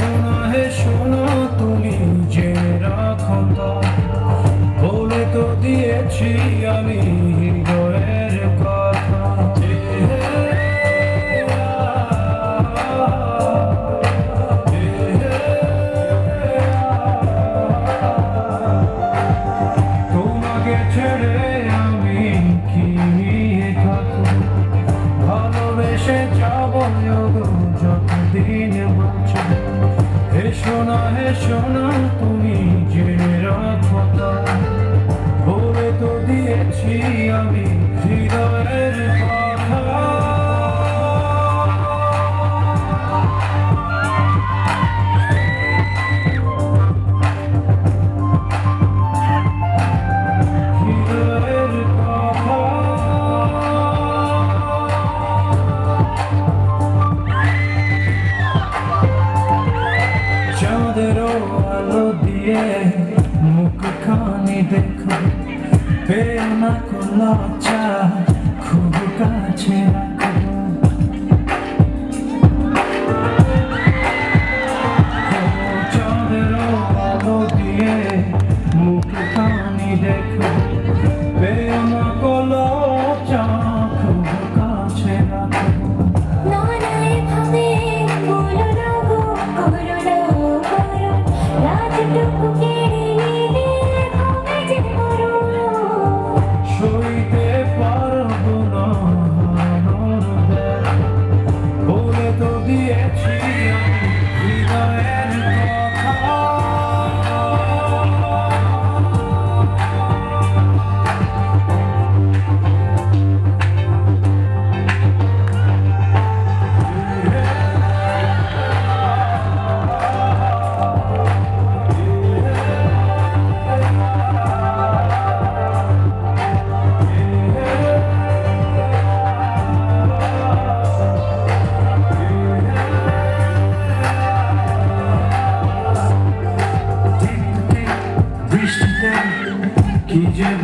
শোনা হে শোনা তুমি যে রাখো তা বলে তো দিয়েছি আমি হৃদয়ের কথা তোমাকে ছেড়ে আমি কি থাকব ভালোবেসে যাব শোনা হে শোনা তুমি জেনে আলো দিয়ে মুখ খানি দেখো খোলা চা খুব কাছে রাখো।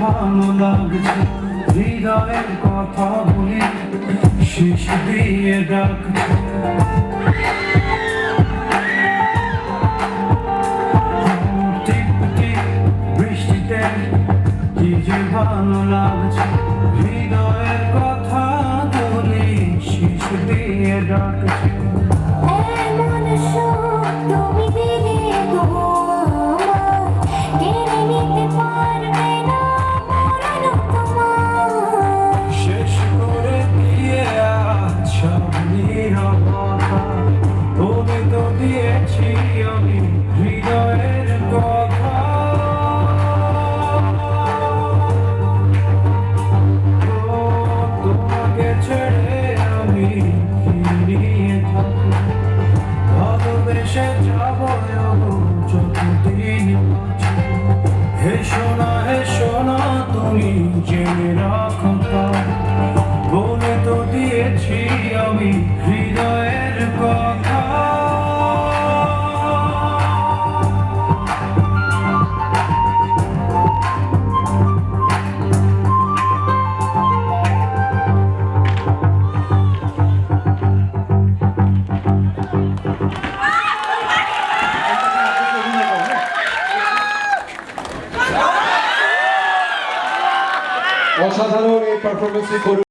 ভালো লাগছে, হৃদয়ের কথা বলি শেষ দিয়ে ডাকছে। ভালো লাগছে, হৃদয়ের কথা বলি শেষ দিয়ে ডাকছে। তুমি জেনে রাখো তা। বলে অসাধারণ এই পারফরমেন্সটি